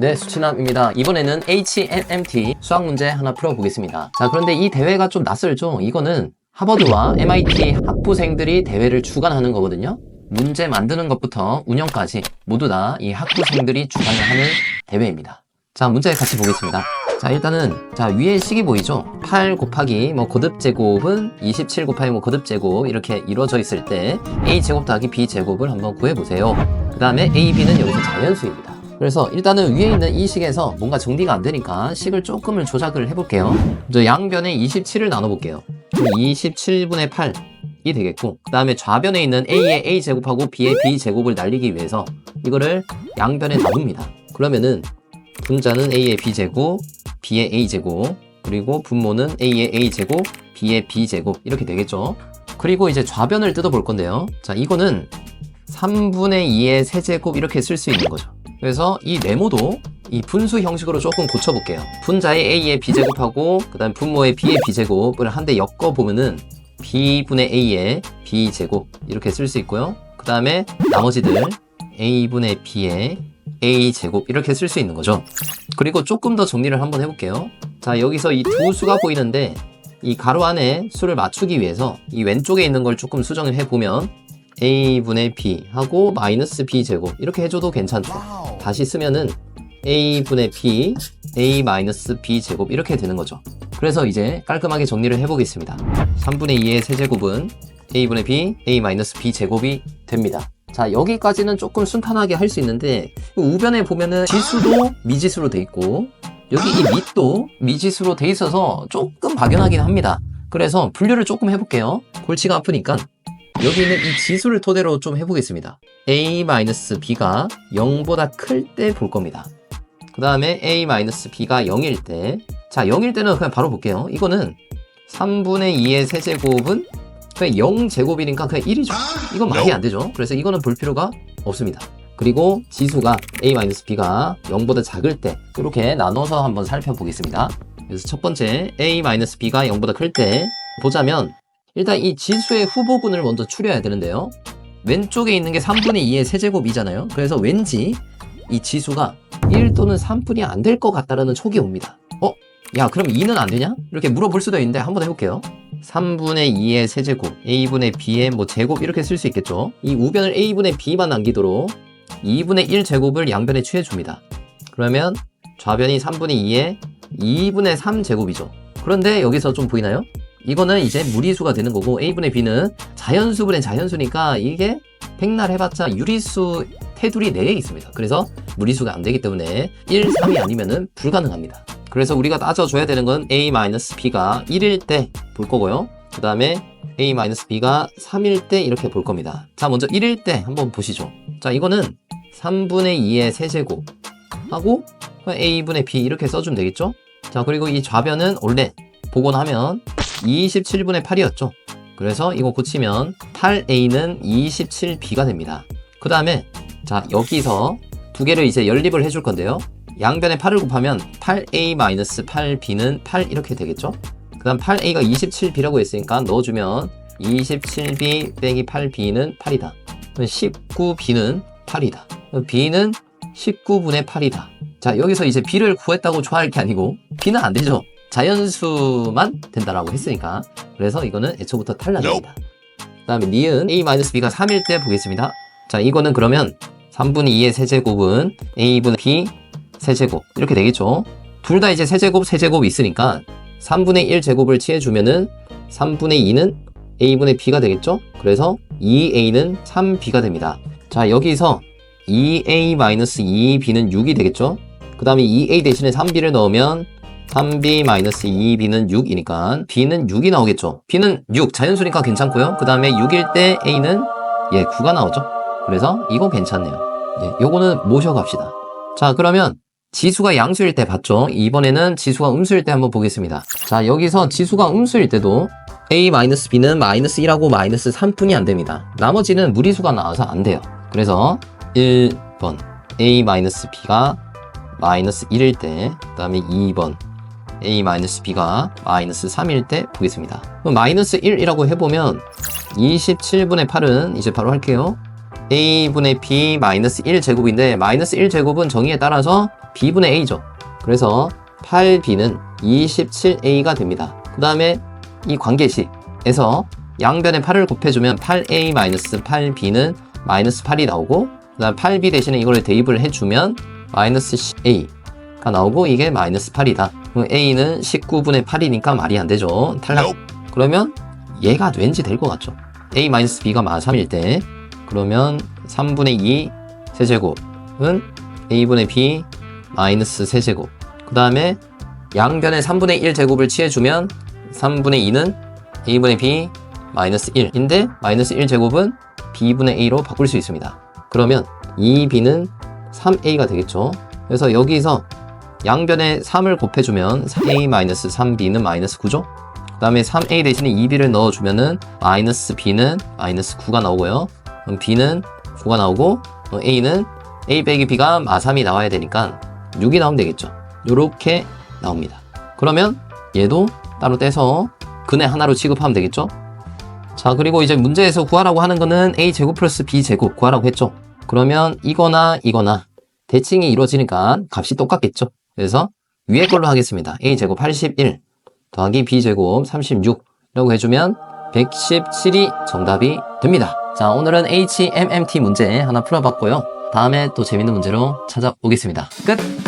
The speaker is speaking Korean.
네, 수치남입니다. 이번에는 HMMT 수학 문제 하나 풀어보겠습니다. 자, 그런데 이 대회가 좀 낯설죠? 이거는 하버드와 MIT 학부생들이 대회를 주관하는 거거든요. 문제 만드는 것부터 운영까지 모두 다 이 학부생들이 주관을 하는 대회입니다. 자, 문제 같이 보겠습니다. 자, 일단은, 자, 위에 식이 보이죠? 8 곱하기, 뭐, 거듭 제곱은 27 곱하기, 뭐, 거듭 제곱, 이렇게 이루어져 있을 때, A 제곱 더하기 B 제곱을 한번 구해 보세요. 그 다음에 A, B는 여기서 자연수입니다. 그래서 일단은 위에 있는 이 식에서 뭔가 정리가 안 되니까 식을 조금을 조작을 해볼게요. 저 양변에 27을 나눠볼게요. 27분의 8이 되겠고, 그 다음에 좌변에 있는 A의 A 제곱하고 B의 B 제곱을 날리기 위해서 이거를 양변에 나눕니다. 그러면은 분자는 A의 B제곱, B의 A제곱, 그리고 분모는 A의 A제곱, B의 B제곱, 이렇게 되겠죠. 그리고 이제 좌변을 뜯어볼 건데요. 자, 이거는 3분의 2의 세제곱 이렇게 쓸 수 있는 거죠. 그래서 이 네모도 이 분수 형식으로 조금 고쳐볼게요. 분자의 A의 B제곱하고, 그 다음 분모의 B의 B제곱을 한대 엮어보면은 B분의 A의 B제곱 이렇게 쓸 수 있고요. 그 다음에 나머지들 A분의 B의 A제곱 이렇게 쓸 수 있는 거죠. 그리고 조금 더 정리를 한번 해볼게요. 자, 여기서 이 두 수가 보이는데 이 가로 안에 수를 맞추기 위해서 이 왼쪽에 있는 걸 조금 수정을 해보면 A분의 B 하고 마이너스 B제곱 이렇게 해줘도 괜찮죠. 다시 쓰면은 A분의 B, A 마이너스 B제곱 이렇게 되는 거죠. 그래서 이제 깔끔하게 정리를 해보겠습니다. 3분의 2의 세제곱은 A분의 B, A 마이너스 B제곱이 됩니다. 자, 여기까지는 조금 순탄하게 할 수 있는데, 이 우변에 보면은 지수도 미지수로 돼 있고, 여기 이 밑도 미지수로 돼 있어서 조금 박연하긴 합니다. 그래서 분류를 조금 해볼게요. 골치가 아프니까. 여기 있는 이 지수를 토대로 좀 해보겠습니다. A-B가 0보다 클 때 볼 겁니다. 그 다음에 A-B가 0일 때, 자, 0일 때는 그냥 바로 볼게요. 이거는 3분의 2의 세제곱은 그냥 0제곱이니까 그냥 1이죠. 이건 말이 안 되죠. 그래서 이거는 볼 필요가 없습니다. 그리고 지수가 A-B가 0보다 작을 때 이렇게 나눠서 한번 살펴보겠습니다. 그래서 첫 번째 A-B가 0보다 클 때 보자면 일단 이 지수의 후보군을 먼저 추려야 되는데요. 왼쪽에 있는 게 3분의 2의 세제곱이잖아요. 그래서 왠지 이 지수가 1 또는 3분이 안 될 것 같다라는 촉이 옵니다. 어? 야, 그럼 2는 안 되냐? 이렇게 물어볼 수도 있는데 한번 해볼게요. 3분의 2의 세제곱, a분의 b의 뭐 제곱 이렇게 쓸 수 있겠죠. 이 우변을 a분의 b만 남기도록 2분의 1 제곱을 양변에 취해줍니다. 그러면 좌변이 3분의 2의 2분의 3 제곱이죠. 그런데 여기서 좀 보이나요? 이거는 이제 무리수가 되는 거고 a분의 b는 자연수 분의 자연수니까 이게 백날 해봤자 유리수 테두리 내에 있습니다. 그래서 무리수가 안 되기 때문에 1, 3이 아니면은 불가능합니다. 그래서 우리가 따져줘야 되는 건 a-b가 1일 때 볼 거고요. 그 다음에 a-b가 3일 때 이렇게 볼 겁니다. 자, 먼저 1일 때 한번 보시죠. 자, 이거는 3분의 2의 세제곱 하고 a분의 b 이렇게 써주면 되겠죠? 자, 그리고 이 좌변은 원래 보고 나면 27분의 8이었죠? 그래서 이거 고치면 8a는 27b가 됩니다. 그 다음에 자 여기서 두 개를 이제 연립을 해줄 건데요. 양변에 8을 곱하면 8a-8b는 8 이렇게 되겠죠? 그 다음 8a가 27b라고 했으니까 넣어주면 27b 빼기 8b는 8이다. 19b는 8이다. b는 19분의 8이다. 자 여기서 이제 b를 구했다고 좋아할 게 아니고 b는 안 되죠. 자연수만 된다라고 했으니까 그래서 이거는 애초부터 탈락입니다. 그 다음에 니은 a-b가 3일 때 보겠습니다. 자 이거는 그러면 3분의 2의 세제곱은 a분의 b 세제곱 이렇게 되겠죠. 둘 다 이제 세제곱 세제곱 있으니까 3분의 1 제곱을 취해주면은 3분의 2는 a분의 b가 되겠죠. 그래서 2a는 3b가 됩니다. 자 여기서 2a-2b는 6이 되겠죠. 그 다음에 2a 대신에 3b를 넣으면 3b-2b는 6이니까 b는 6이 나오겠죠. b는 6 자연수니까 괜찮고요. 그 다음에 6일 때 a는 예 9가 나오죠. 그래서 이거 괜찮네요. 예, 요거는 모셔갑시다. 자 그러면 지수가 양수일 때 봤죠? 이번에는 지수가 음수일 때 한번 보겠습니다. 자 여기서 지수가 음수일 때도 a-b는 마이너스 1하고 마이너스 3분이 안 됩니다. 나머지는 무리수가 나와서 안 돼요. 그래서 1번 a-b가 마이너스 1일 때, 그 다음에 2번 a-b가 마이너스 3일 때 보겠습니다. 그럼 마이너스 1이라고 해보면 27분의 8은 이제 바로 할게요. a분의 b 마이너스 1 제곱인데 마이너스 1 제곱은 정의에 따라서 b분의 a죠. 그래서 8b는 27a가 됩니다. 그 다음에 이 관계식에서 양변에 8을 곱해주면 8a-8b는 마이너스 8이 나오고 그 다음 8b 대신에 이걸 대입을 해주면 마이너스 a가 나오고 이게 마이너스 8이다. A는 19분의 8이니까 말이 안 되죠. 탈락. 그러면 얘가 왠지 될 것 같죠. a-b가 마 3일 때 그러면 3분의 2 세제곱은 a분의 b 마이너스 세제곱 그 다음에 양변에 3분의 1 제곱을 취해주면 3분의 2는 a분의 b 마이너스 1인데 마이너스 1 제곱은 b분의 a로 바꿀 수 있습니다. 그러면 2b는 3a가 되겠죠. 그래서 여기서 양변에 3을 곱해주면 4a 마이너스 3b는 마이너스 9죠. 그 다음에 3a 대신에 2b를 넣어주면은 마이너스 b는 마이너스 9가 나오고요. 그럼 b는 9가 나오고 어, a는 a 빼기 b가 마3이 나와야 되니까 6이 나오면 되겠죠. 요렇게 나옵니다. 그러면 얘도 따로 떼서 근의 하나로 취급하면 되겠죠. 자 그리고 이제 문제에서 구하라고 하는 거는 a 제곱 플러스 b 제곱 구하라고 했죠. 그러면 이거나 이거나 대칭이 이루어지니까 값이 똑같겠죠. 그래서 위에 걸로 하겠습니다. a 제곱 81 더하기 b 제곱 36이라고 해주면 117이 정답이 됩니다. 자 오늘은 HMMT 문제 하나 풀어봤고요. 다음에 또 재밌는 문제로 찾아오겠습니다. 끝!